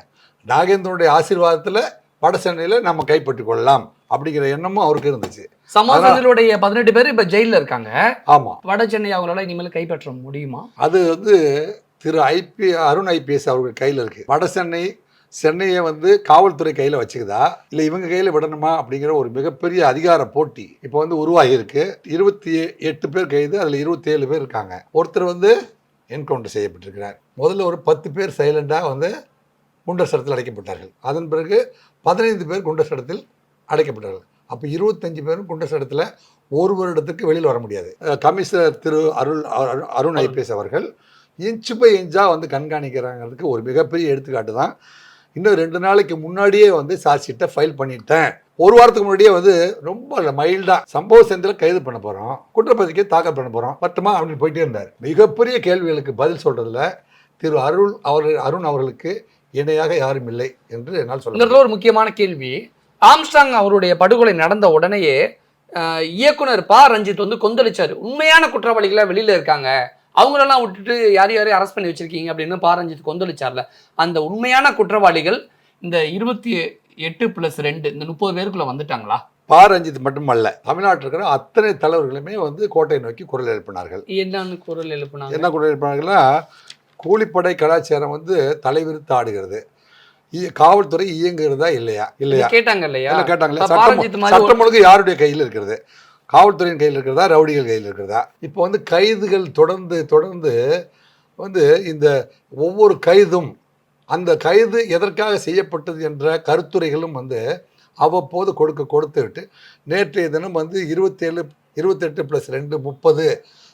நாகேந்திரனுடைய ஆசீர்வாதத்தில் வடசென்னையில் நம்ம கைப்பற்றி கொள்ளலாம் அப்படிங்கிற எண்ணமும் அவருக்கு இருந்துச்சு. செந்திலுடைய பதினெட்டு பேர் இப்ப ஜெயில்ல இருக்காங்க. ஆமாம் வட சென்னை அவங்களால இனிமேல் கைப்பற்ற முடியுமா? அது வந்து திரு ஐபி அருண் ஐபிஎஸ் அவர்கள் கையில் இருக்கு. வட சென்னை சென்னையை வந்து காவல்துறை கையில் வச்சுக்குதா? இல்லை இவங்க கையில் விடணுமா? அப்படிங்கிற ஒரு மிகப்பெரிய அதிகார போட்டி இப்போ வந்து உருவாகி இருக்கு. இருபத்தி எட்டு பேர் கைது அதில் இருபத்தி ஏழு பேர் இருக்காங்க. ஒருத்தர் வந்து என்கவுண்டர் செய்யப்பட்டிருக்கிறார். முதல்ல ஒரு பத்து பேர் சைலண்டாக வந்து குண்டர் சடத்தில் அடைக்கப்பட்டார்கள். அதன் பிறகு பதினைந்து பேர் குண்டர் சட்டத்தில் அடைக்கப்பட்டார்கள். அப்போ இருபத்தஞ்சு பேரும் குண்டசடத்தில் ஒரு வருடத்துக்கு வெளியில் வர முடியாது. கமிஷனர் திரு அருள் அரு- அருண் ஐபிஎஸ் அவர்கள் இன்ச்சு பை இன்ச்சாக வந்து கண்காணிக்கிறாங்கிறதுக்கு ஒரு மிகப்பெரிய எடுத்துக்காட்டு தான். இன்னும் ரெண்டு நாளைக்கு முன்னாடியே வந்து சார்ஜ் ஃபைல் பண்ணிட்டேன். ஒரு வாரத்துக்கு முன்னாடியே வந்து ரொம்ப மைல்டாக சம்பவ செந்தில் கைது பண்ண போகிறோம் குற்றப்பத்திரிக்கை தாக்கல் பண்ண போகிறோம் பட்டுமா அப்படின்னு போயிட்டே இருந்தார். மிகப்பெரிய கேள்விகளுக்கு பதில் சொல்கிறதுல திரு அருள் அவர் அருண் அவர்களுக்கு இணையாக யாரும் இல்லை என்று என்னால் சொல்ல ஒரு முக்கியமான கேள்வி. ஆம்ஸ்டாங் அவருடைய படுகொலை நடந்த உடனேயே இயக்குனர் பா. ரஞ்சித் வந்து கொந்தளிச்சாரு. உண்மையான குற்றவாளிகளா வெளியில இருக்காங்க. அவங்களெல்லாம் விட்டுட்டு யார் யாரையும் அரெஸ்ட் பண்ணி வச்சிருக்கீங்க அப்படின்னு பா. ரஞ்சித் கொந்தளிச்சார்ல. அந்த உண்மையான குற்றவாளிகள் இந்த இருபத்தி எட்டு பிளஸ் ரெண்டு இந்த முப்பது பேருக்குள்ள வந்துட்டாங்களா? பா. ரஞ்சித் மட்டுமல்ல தமிழ்நாட்டில் இருக்கிற அத்தனை தலைவர்களுமே வந்து கோட்டை நோக்கி குரல் எழுப்பினார்கள். என்னன்னு குரல் எழுப்புனாங்க? என்ன குரல் எழுப்பினார்கள்னா கூலிப்படை கலாச்சாரம் வந்து தலைவிரித்து ஆடுகிறது. காவல்துறை இயங்குகிறதா இல்லையா? இல்லையா? கேட்டாங்க இல்லையா? சட்டம் ஒழுங்கு யாருடைய கையில் இருக்கிறது? காவல்துறையின் கையில் இருக்கிறதா ரவுடிகள் கையில் இருக்கிறதா? இப்போ வந்து கைதுகள் தொடர்ந்து தொடர்ந்து வந்து இந்த ஒவ்வொரு கைதும் அந்த கைது எதற்காக செய்யப்பட்டது என்ற கருத்துரைகளும் வந்து அவ்வப்போது கொடுக்க கொடுத்து விட்டு நேற்றைய தினம் வந்து இருபத்தேழு இருபத்தெட்டு ப்ளஸ் ரெண்டு முப்பது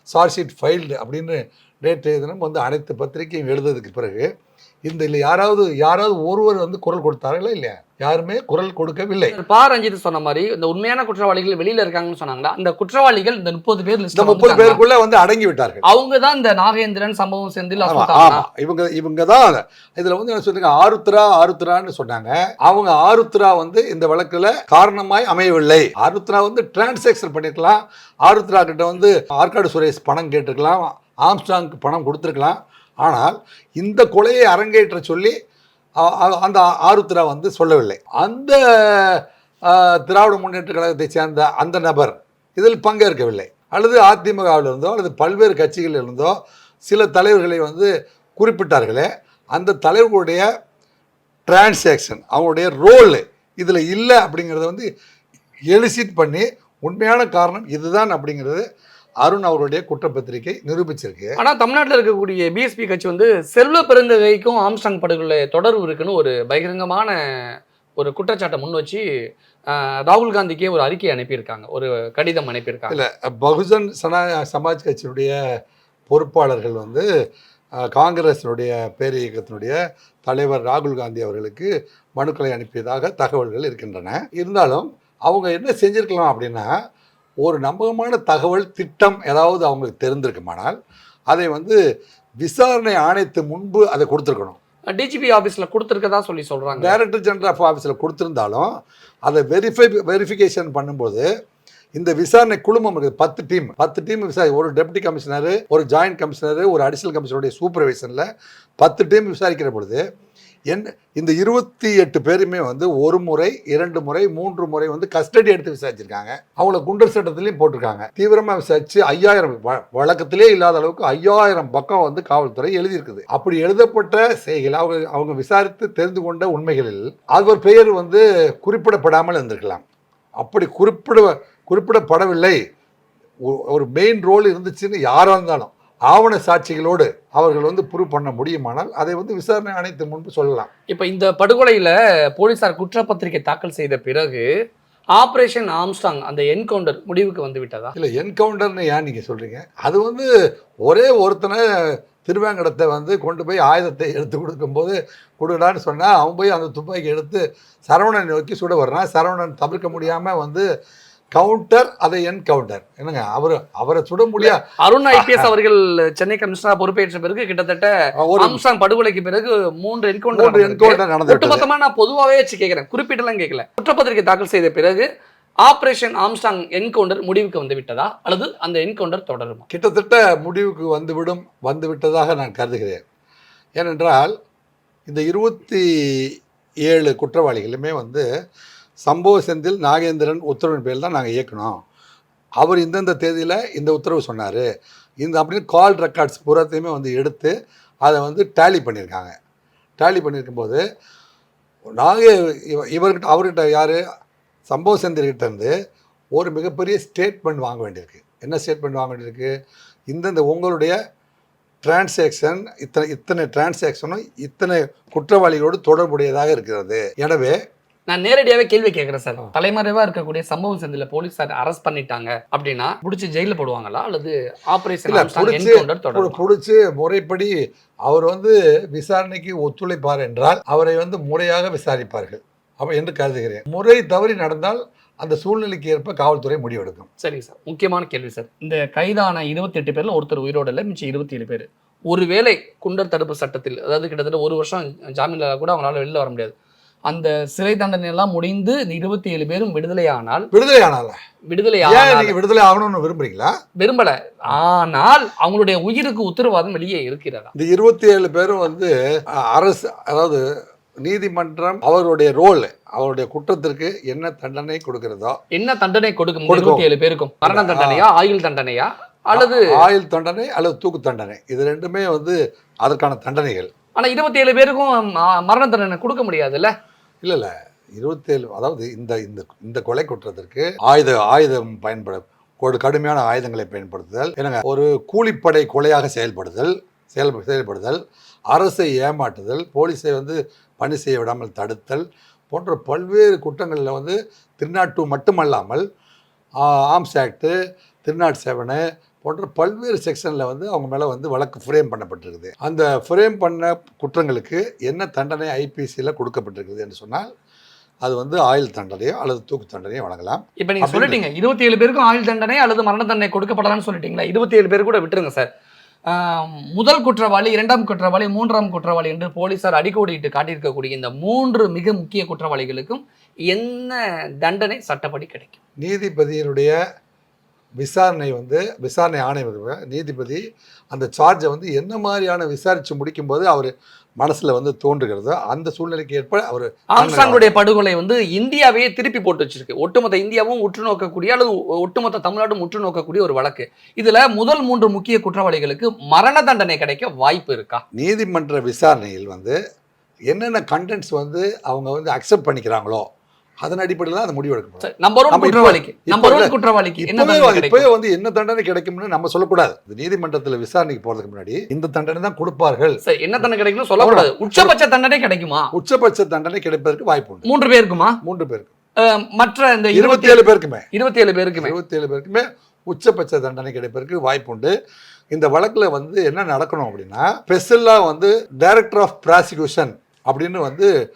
சார்ஜ் ஷீட் ஃபைல்டு அப்படின்னு நேற்றைய தினம் வந்து அனைத்து பத்திரிகையும் எழுதுறதுக்கு பிறகு இந்த இல்லை யாராவது யாராவது ஒருவர் வந்து குரல் கொடுத்தார்களா இல்லையா? யாருமே குரல் கொடுக்கவில்லை. பா ரஞ்சித் சொன்ன மாதிரி இந்த உண்மையான குற்றவாளிகள் வெளியில இருக்காங்கன்னு சொன்னாங்களா? அந்த குற்றவாளிகள் இந்த முப்பது பேர் இந்த முப்பது பேருக்குள்ள வந்து அடங்கி விட்டார்கள் அவங்க தான் இந்த நாகேந்திரன் சம்பவம் செந்தில். இவங்க இவங்க தான் இதுல வந்து என்ன சொல்றாங்க ஆருத்ரா ஆருத்ரான்னு சொன்னாங்க. அவங்க ஆருத்ரா வந்து இந்த வழக்குல காரணமாய் அமையவில்லை. ஆருத்ரா வந்து டிரான்சாக்ஷன் பண்ணிருக்கலாம். ஆருத்ரா கிட்ட வந்து ஆற்காடு சுரேஷ் பணம் கேட்டிருக்கலாம். ஆம்ஸ்டாங்க்கு பணம் கொடுத்துருக்கலாம். ஆனால் இந்த கொலையை அரங்கேற்ற சொல்லி அந்த ஆருத்ரா வந்து சொல்லவில்லை. அந்த திராவிட முன்னேற்ற கழகத்தை சேர்ந்த அந்த நபர் இதில் பங்கேற்கவில்லை. அல்லது அதிமுகவில் இருந்தோ அல்லது பல்வேறு கட்சிகளில் இருந்தோ சில தலைவர்களை வந்து குறிப்பிட்டார்களே அந்த தலைவர்களுடைய டிரான்சாக்ஷன் அவங்களுடைய ரோல் இதில் இல்லை அப்படிங்கிறத வந்து எலிசிட் பண்ணி உண்மையான காரணம் இதுதான் அப்படிங்கிறது. அருண் அவருடைய குற்றப்பத்திரிகை நிரூபிச்சிருக்கு. ஆனா தமிழ்நாட்டுல இருக்கக்கூடிய பிஎஸ்பி கட்சி வந்து செல்வ பெருந்தகைக்கும் ஆம்ஸ்டாங் படுகொலை தொடர்பு இருக்குன்னு ஒரு பகிரங்கமான ஒரு குற்றச்சாட்டை முன் வச்சு ராகுல் காந்திக்கே ஒரு அறிக்கை அனுப்பியிருக்காங்க. ஒரு கடிதம் அனுப்பியிருக்காங்க. இல்லை பகுஜன் சனா சமாஜ் கட்சியினுடைய பொறுப்பாளர்கள் வந்து அஹ், காங்கிரசினுடைய பேர் இயக்கத்தினுடைய தலைவர் ராகுல் காந்தி அவர்களுக்கு மனுக்களை அனுப்பியதாக தகவல்கள் இருக்கின்றன. இருந்தாலும் அவங்க என்ன செஞ்சிருக்கலாம் அப்படின்னா ஒரு நம்பகமான தகவல் திட்டம் ஏதாவது அவங்களுக்கு தெரிந்திருக்குமானால் அதை வந்து விசாரணை ஆணையத்து முன்பு அதை கொடுத்துருக்கணும். டிஜிபி ஆபீஸ்ல கொடுத்துருக்கதா சொல்லி சொல்றாங்க. டைரக்டர் ஜெனரல் ஆஃப் ஆஃபீஸில் கொடுத்துருந்தாலும் அதை வெரிஃபை வெரிஃபிகேஷன் பண்ணும்போது இந்த விசாரணை குழுமம் இருக்குது பத்து டீம். பத்து டீம் விசாரி ஒரு டெப்டி கமிஷனர் ஒரு ஜாயின்ட் கமிஷனர் ஒரு அடிஷனல் கமிஷனருடைய சூப்பர்வைசனில் பத்து டீம் விசாரிக்கிற பொழுது என் இந்த இருபத்தி எட்டு பேருமே வந்து ஒரு முறை இரண்டு முறை மூன்று முறை வந்து கஸ்டடி எடுத்து விசாரிச்சிருக்காங்க. அவங்கள குண்டர் சட்டத்திலையும் போட்டிருக்காங்க. தீவிரமாக விசாரிச்சு ஐயாயிரம் வ- வழக்கத்திலே இல்லாத அளவுக்கு ஐயாயிரம் பக்கம் வந்து காவல்துறை எழுதியிருக்குது. அப்படி எழுதப்பட்ட செய்கள் அவங்க அவங்க விசாரித்து தெரிந்து கொண்ட உண்மைகளில் அவர் பெயர் வந்து குறிப்பிடப்படாமல் இருந்திருக்கலாம். அப்படி குறிப்பிட குறிப்பிடப்படவில்லை. ஒரு மெயின் ரோல் இருந்துச்சுன்னு யாராக இருந்தாலும். ஆவண சாட்சிகளோடு அவர்கள் வந்து ப்ரூவ் பண்ண முடியுமானால் அதை வந்து விசாரணை ஆணையத்தின் முன்பு சொல்லலாம். இப்ப இந்த படுகொலையில போலீசார் குற்றப்பத்திரிகை தாக்கல் செய்த பிறகு ஆபரேஷன் ஆம்ஸ்டாங் அந்த என்கவுண்டர் முடிவுக்கு வந்து விட்டதா? இல்லை என்கவுண்டர்னு ஏன் நீங்கள் சொல்கிறீங்க அது வந்து ஒரே ஒருத்தனை திருவேங்கடத்தை வந்து கொண்டு போய் ஆயுதத்தை எடுத்து கொடுக்கும்போது கொடுடான்னு சொன்னால் அவன் போய் அந்த துப்பாக்கி எடுத்து சரவணனை நோக்கி சுட வர்றான். சரவணன் தவிர்க்க முடியாமல் வந்து கவுண்டர் அதை என்கவுண்டர் என்னங்க அவர் அவரை சுட முடியா அருண் ஐபிஎஸ் அவர்கள் சென்னை கமிஷனரா பொறுப்பேற்ற பிறகு கிட்டத்தட்ட ஒரு ஆம்ஸ்டாங் படுகொலைக்கு பிறகு மூன்று மூன்று என்கவுண்டர் என்கவுண்டர் நடந்து விட்டது. ஒட்டுமொத்தமா நான் பொதுவாகவே வச்சு கேட்கிறேன் குறிப்பிட்டெல்லாம் கேட்கல குற்றப்பத்திரிகை தாக்கல் செய்த பிறகு ஆபரேஷன் ஆம்ஸ்டாங் என்கவுண்டர் முடிவுக்கு வந்து விட்டதா? அல்லது அந்த என்கவுண்டர் தொடருமா? கிட்டத்தட்ட முடிவுக்கு வந்துவிடும் வந்து விட்டதாக நான் கருதுகிறேன். ஏனென்றால் இந்த இருபத்தி ஏழு குற்றவாளிகளுமே வந்து சம்பவ செந்தில் நாகேந்திரன் உத்தரவின் பேரில் தான் நாங்கள் இயக்கணும் அவர் இந்தந்த தேதியில் இந்த உத்தரவு சொன்னார். இந்த அப்படின்னு கால் ரெக்கார்ட்ஸ் பூராத்தையுமே வந்து எடுத்து அதை வந்து டேலி பண்ணியிருக்காங்க. டேலி பண்ணியிருக்கும்போது நாங்கள் இவ இவர்கிட்ட அவர்கிட்ட யார்? சம்பவ செந்தில்கிட்ட இருந்து ஒரு மிகப்பெரிய ஸ்டேட்மெண்ட் வாங்க வேண்டியிருக்கு. என்ன ஸ்டேட்மெண்ட் வாங்க வேண்டியிருக்கு? இந்தந்த உங்களுடைய டிரான்சாக்ஷன் இத்தனை இத்தனை டிரான்சாக்ஷனும் இத்தனை குற்றவாளிகளோடு தொடர்புடையதாக இருக்கிறது. எனவே நான் நேரடியாவே கேள்வி கேட்கிறேன் சார். தலைமறைவா இருக்கக்கூடிய சம்பவம் செந்தில போலீசார் அரெஸ்ட் பண்ணிட்டாங்க அப்படின்னா புடிச்சு ஜெயில போடுவாங்களா? அல்லது ஆபரேஷன் புடிச்சு முறைப்படி அவர் வந்து விசாரணைக்கு ஒத்துழைப்பார் என்றால் அவரை வந்து முறையாக விசாரிப்பார்கள். அப்ப என்று கருதுகிறேன். முறை தவறி நடந்தால் அந்த சூழ்நிலைக்கு ஏற்ப காவல்துறை முடிவெடுக்கும். சரி சார். முக்கியமான கேள்வி சார். இந்த கைதான இருபத்தி எட்டு பேர்ல ஒருத்தர் உயிரோட இல்லை மிச்சம் இருபத்தி ஏழு பேர். ஒருவேளை குண்டர் தடுப்பு சட்டத்தில் அதாவது கிட்டத்தட்ட ஒரு வருஷம் ஜாமீன்ல கூட அவங்களால வெளில வர முடியாது. அந்த சிறை தண்டனை எல்லாம் முடிந்து இருபத்தி ஏழு பேரும் விடுதலையானால் விடுதலை ஆனால விடுதலை நீங்க விடுதலை ஆகணும்னு விரும்புறீங்களா? விரும்பல. ஆனால் அவங்களுடைய உயிருக்கு உத்தரவாதம் வெளியே இருக்கிறதா? இந்த இருபத்தி ஏழு பேரும் வந்து அரசு அதாவது நீதிமன்றம் அவருடைய ரோல் அவருடைய குற்றத்திற்கு என்ன தண்டனை கொடுக்கிறதோ என்ன தண்டனை கொடுக்கும். இருபத்தி ஏழு பேருக்கும். மரண தண்டனையா ஆயுள் தண்டனையா? அல்லது ஆயுள் தண்டனை அல்லது தூக்கு தண்டனை. இது ரெண்டுமே வந்து அதற்கான தண்டனைகள். ஆனா இருபத்தி ஏழு பேருக்கும் மரண தண்டனை கொடுக்க முடியாதுல்ல? இல்லை இல்லை இருபத்தேழு அதாவது இந்த இந்த இந்த கொலை குற்றத்திற்கு ஆயுத ஆயுதம் பயன்பட ஒரு கடுமையான ஆயுதங்களை பயன்படுத்துதல் என்னங்க ஒரு கூலிப்படை கொலையாக செயல்படுதல் செயல் செயல்படுதல் அரசை ஏமாற்றுதல் போலீஸை வந்து பணி செய்ய விடாமல் தடுத்தல் போன்ற பல்வேறு குற்றங்களில் வந்து திருநாட்டு மட்டுமல்லாமல் ஆம்ஸ் ஆக்டு திருநாட் செவனு போன்ற பல்வேறு செக்ஷனில் வந்து அவங்க மேலே வந்து வழக்கு ஃப்ரேம் பண்ணப்பட்டிருக்குது. அந்த ஃப்ரேம் பண்ண குற்றங்களுக்கு என்ன தண்டனை ஐபிசியில் கொடுக்கப்பட்டிருக்குது என்று சொன்னால் அது வந்து ஆயுள் தண்டனையோ அல்லது தூக்கு தண்டனையோ வழங்கலாம். இப்ப நீங்க அப்படி சொல்லிட்டீங்க இருபத்தி ஏழு பேருக்கும் ஆயுள் தண்டனை அல்லது மரண தண்டனை கொடுக்கப்படலாம்னு சொல்லிட்டீங்களா? இருபத்தி ஏழு பேர் கூட விட்டுருங்க சார். முதல் குற்றவாளி இரண்டாம் குற்றவாளி மூன்றாம் குற்றவாளி என்று போலீசார் அடிக்கோடிட்டு காட்டியிருக்கக்கூடிய இந்த மூன்று மிக முக்கிய குற்றவாளிகளுக்கும் என்ன தண்டனை சட்டப்படி கிடைக்கும்? நீதிபதியினுடைய விசாரணை வந்து விசாரணை ஆணைய நீதிபதி அந்த சார்ஜை வந்து என்ன மாதிரியான விசாரித்து முடிக்கும்போது அவர் மனசில் வந்து தோன்றுகிறதோ. அந்த சூழ்நிலைக்கு ஏற்ப அவர் ஆம்ஸ்டாங்குடைய படுகொலை வந்து இந்தியாவையே திருப்பி போட்டு வச்சிருக்கு. ஒட்டுமொத்த இந்தியாவும் உற்று நோக்கக்கூடிய அல்லது ஒட்டுமொத்த தமிழ்நாடும் உற்று நோக்கக்கூடிய ஒரு வழக்கு. இதுல முதல் மூன்று முக்கிய குற்றவாளிகளுக்கு மரண தண்டனை கிடைக்க வாய்ப்பு இருக்கா? நீதிமன்ற விசாரணையில் வந்து என்னென்ன கண்டென்ட்ஸ் வந்து அவங்க வந்து அக்செப்ட் பண்ணிக்கிறாங்களோ அதன் அடிப்படையில் தான் முடிவு எடுக்கப்படும் நம்பர் ஒன் குற்றவாளிக்கு. நம்பர். ஒன் குற்றவாளிக்கு இப்பவே வந்து- கிடைக்கும்? என்ன தண்டனை கிடைக்கும்னு நம்ம சொல்லக்கூடாது. நீதிமன்றத்தில் விசாரணைக்கு போறதுக்கு முன்னாடி இந்த தண்டனை தான் கொடுப்பார்கள். சரி, என்ன தண்டனை கிடைக்கும்னு சொல்லக்கூடாது. உச்சபட்ச தண்டனை கிடைக்குமா? உச்சபட்ச தண்டனை கிடைப்பதற்கு வாய்ப்பு உண்டு. மூன்று பேருக்குமா? மூன்று பேருக்கு. மற்ற இந்த இருபத்தி ஏழு பேருக்குமே. இருபத்தி ஏழு பேருக்குமே. இருபத்தி ஏழு பேருக்குமே உச்சபட்ச தண்டனை கிடைப்பதற்கு வாய்ப்பு உண்டு. இந்த வழக்குல வந்து என்ன நடக்கணும் அப்படின்னா ஸ்பெஷலாக வந்து டைரக்டர் ஆஃப் ப்ராசிக்யூஷன் அப்படின்னு வந்து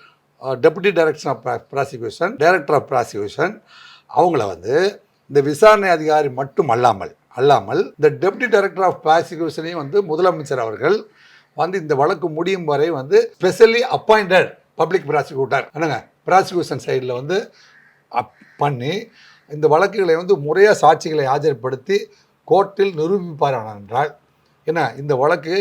deputy director of prosecution director of prosecution அவங்கள வந்து இந்த விசாரணை அதிகாரி மட்டும் அல்லாமல் அல்லாமல் இந்த டெபுட்டி டைரக்டர் ஆஃப் ப்ராசிக்யூஷனையும் வந்து முதலமைச்சர் அவர்கள் வந்து இந்த வழக்கு முடியும் வரை வந்து ஸ்பெஷலி அப்பாயிண்டட் பப்ளிக் ப்ராசிக்யூட்டர் என்னங்க? ப்ராசிக்யூஷன் சைடில் வந்து அப் பண்ணி இந்த வழக்குகளை வந்து முறையாக சாட்சிகளை ஆஜர்படுத்தி கோர்ட்டில் நிரூபிப்பார்கள் என்றால் என்ன? இந்த வழக்கு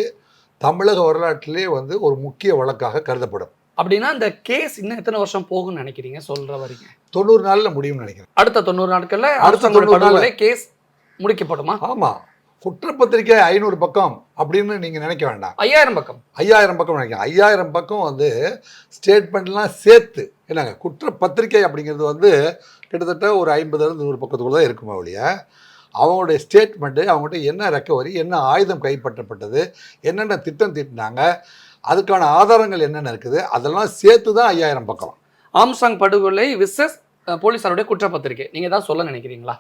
தமிழக வரலாற்றிலே வந்து ஒரு முக்கிய வழக்காக கருதப்படும். அப்படின்னா இந்த கேஸ் இன்னும் எத்தனை வருஷம் போகும்னு நினைக்கிறீங்க? சொல்ற வரைக்கும். தொண்ணூறு நாளில் முடியும்னு நினைக்கிறேன். அடுத்த தொண்ணூறு நாட்கள்ல அடுத்த 90 நாள்ல. கேஸ் முடிக்கப்படுமா ஆமாம் குற்றப்பத்திரிக்கை ஐநூறு பக்கம் அப்படின்னு நீங்கள் நினைக்க வேண்டாம். ஐயாயிரம் பக்கம். ஐயாயிரம் பக்கம் நினைக்கிறேன். ஐயாயிரம் பக்கம் வந்து ஸ்டேட்மெண்ட்லாம் சேர்த்து என்னங்க குற்றப்பத்திரிக்கை அப்படிங்கிறது வந்து கிட்டத்தட்ட ஒரு ஐம்பதுலேருந்து நூறு பக்கத்துக்குள்ள தான் இருக்குமா ஒழிய அவங்களுடைய ஸ்டேட்மெண்ட்டு அவங்கள்ட்ட என்ன ரெக்கவரி என்ன ஆயுதம் கைப்பற்றப்பட்டது என்னென்ன திட்டம் தீட்டினாங்க அதுக்கான ஆதாரங்கள் என்னென்ன இருக்குது? அதெல்லாம் சேர்த்து தான் ஐயாயிரம் பக்கம். ஆம்ஸ்டாங் படுகொலை விசஸ் போலீசாருடைய குற்றப்பத்திரிகை. நீங்க தான் சொல்ல நினைக்கிறீங்களா?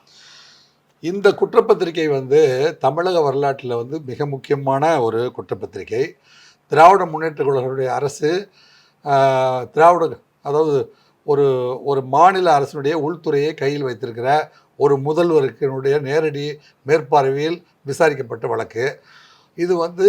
இந்த குற்றப்பத்திரிகை வந்து தமிழக வரலாற்றில் வந்து மிக முக்கியமான ஒரு குற்றப்பத்திரிகை. திராவிட முன்னேற்ற கழகத்துடைய அரசு திராவிட அதாவது ஒரு ஒரு மாநில அரசினுடைய உள்துறையை கையில் வைத்திருக்கிற ஒரு முதல்வருக்கினுடைய நேரடி மேற்பார்வையில் விசாரிக்கப்பட்ட வழக்கு. இது வந்து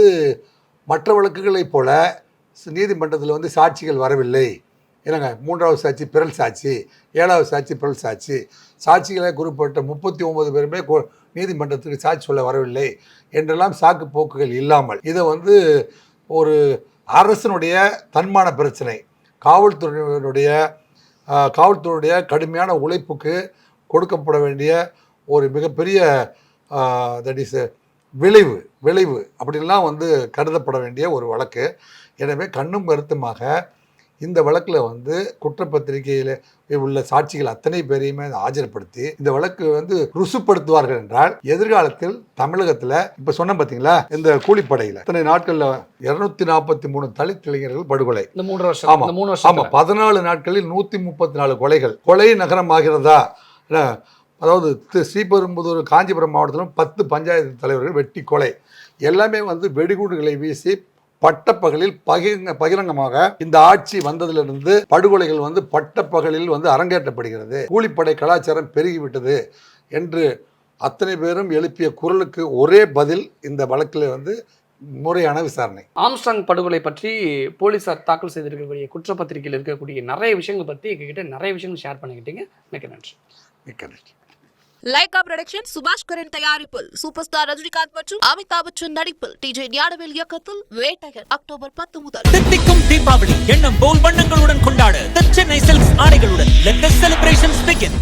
மற்ற வழக்குகளைப் போல நீதிமன்றத்தில் வந்து சாட்சிகள் வரவில்லை. என்னங்க? மூன்றாவது சாட்சி பிறல் சாட்சி ஏழாவது சாட்சி பிறல் சாட்சி. சாட்சிகளை குறிப்பிட்ட முப்பத்தி ஒன்பது பேருமே கோ- நீதிமன்றத்துக்கு சாட்சி சொல்ல வரவில்லை. என்றெல்லாம் சாக்கு போக்குகள் இல்லாமல். இதை வந்து ஒரு அரசனுடைய தன்மான பிரச்சனை. காவல்துறையினுடைய காவல்துறையுடைய கடுமையான உழைப்புக்கு கொடுக்கப்பட வேண்டிய ஒரு மிகப்பெரிய தட் இஸ் விளைவு விளைவு அப்படின்லாம் வந்து கருதப்பட வேண்டிய ஒரு வழக்கு. எனவே கண்ணும் கருத்துமாக இந்த வழக்கில் வந்து குற்றப்பத்திரிகையில் உள்ள சாட்சிகள் அத்தனை பேரையுமே ஆஜர்படுத்தி இந்த வழக்கு வந்து ருசுப்படுத்துவார்கள் என்றால் எதிர்காலத்தில் தமிழகத்தில் இப்போ சொன்ன பார்த்தீங்களா இந்த கூலிப்படையில் இத்தனை நாட்களில் இருநூத்தி நாற்பத்தி மூணு தலித் இளைஞர்கள் படுகொலை. இந்த மூன்று வருஷம் ஆமா. இந்த மூணு வருஷம் பதினாலு நாட்களில் நூற்றி முப்பத்தி நாலு கொலைகள். கொலை நகரம் ஆகிறதா? அதாவது தி- ஸ்ரீபெரும்புதூர் காஞ்சிபுரம் மாவட்டத்திலும் பத்து பஞ்சாயத்து தலைவர்கள் வெட்டி கொலை. எல்லாமே வந்து வெடிகுண்டுகளை வீசி பட்டப்பகலில் பகிரங்க பகிரங்கமாக இந்த ஆட்சி வந்ததிலிருந்து படுகொலைகள் வந்து பட்டப்பகலில் வந்து அரங்கேற்றப்படுகிறது. கூலிப்படை கலாச்சாரம் பெருகிவிட்டது என்று அத்தனை பேரும் எழுப்பிய குரலுக்கு ஒரே பதில் இந்த வழக்கில் வந்து முறையான விசாரணை. ஆம்ஸ்டாங் படுகொலை பற்றி போலீசார் தாக்கல் செய்திருக்கக்கூடிய குற்றப்பத்திரிகையில் இருக்கக்கூடிய நிறைய விஷயங்கள் பற்றி எங்ககிட்ட நிறைய விஷயங்கள் ஷேர் பண்ணிக்கிட்டீங்க. மிக்க நன்றி. மிக்க நன்றி. லைகா புரொடக்ஷன் சுபாஷ்கரன் தயாரிப்பில் சூப்பர் ஸ்டார் ரஜினிகாந்த் மற்றும் அமிதாப் பச்சன் நடிப்பில் டிஜே ஞானவேல் இயக்கத்தில் வேட்டையர். அக்டோபர் பத்து முதல். தித்திக்கும் தீபாவளி எண்ணம் போல் வண்ணங்களுடன் கொண்டாட. சென்னை செல்ஸ் ஆடைகளுடன். Celebration begin